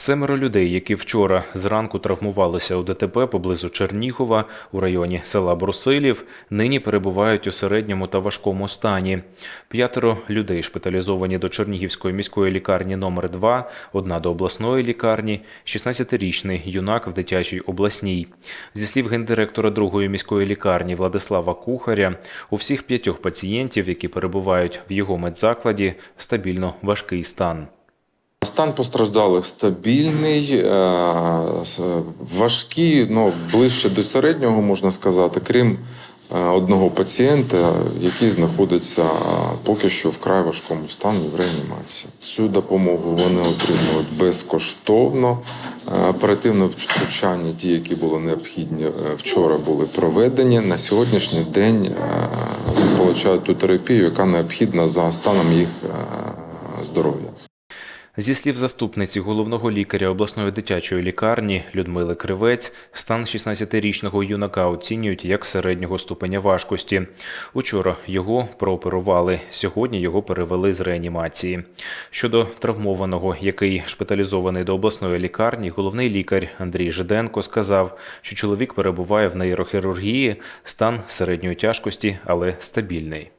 Семеро людей, які вчора зранку травмувалися у ДТП поблизу Чернігова у районі села Брусилів, нині перебувають у середньому та важкому стані. П'ятеро людей шпиталізовані до Чернігівської міської лікарні номер 2 одна до обласної лікарні, 16-річний юнак в дитячій обласній. Зі слів гендиректора другої міської лікарні Владислава Кухаря, у всіх п'ятьох пацієнтів, які перебувають в його медзакладі, стабільно важкий стан. Стан постраждалих стабільний, е, важкий, ну, ближче до середнього, можна сказати, крім е, одного пацієнта, який знаходиться е, поки що в край важкому стані в реанімації. Цю допомогу вони отримують безкоштовно. Оперативне втручання, ті, які були необхідні вчора, були проведені. На сьогоднішній день отримують ту терапію, яка необхідна за станом їх здоров'я. Зі слів заступниці головного лікаря обласної дитячої лікарні Людмили Кривець, стан 16-річного юнака оцінюють як середнього ступеня важкості. Учора його прооперували, сьогодні його перевели з реанімації. Щодо травмованого, який шпиталізований до обласної лікарні, головний лікар Андрій Жиденко сказав, що чоловік перебуває в нейрохірургії, стан середньої тяжкості, але стабільний.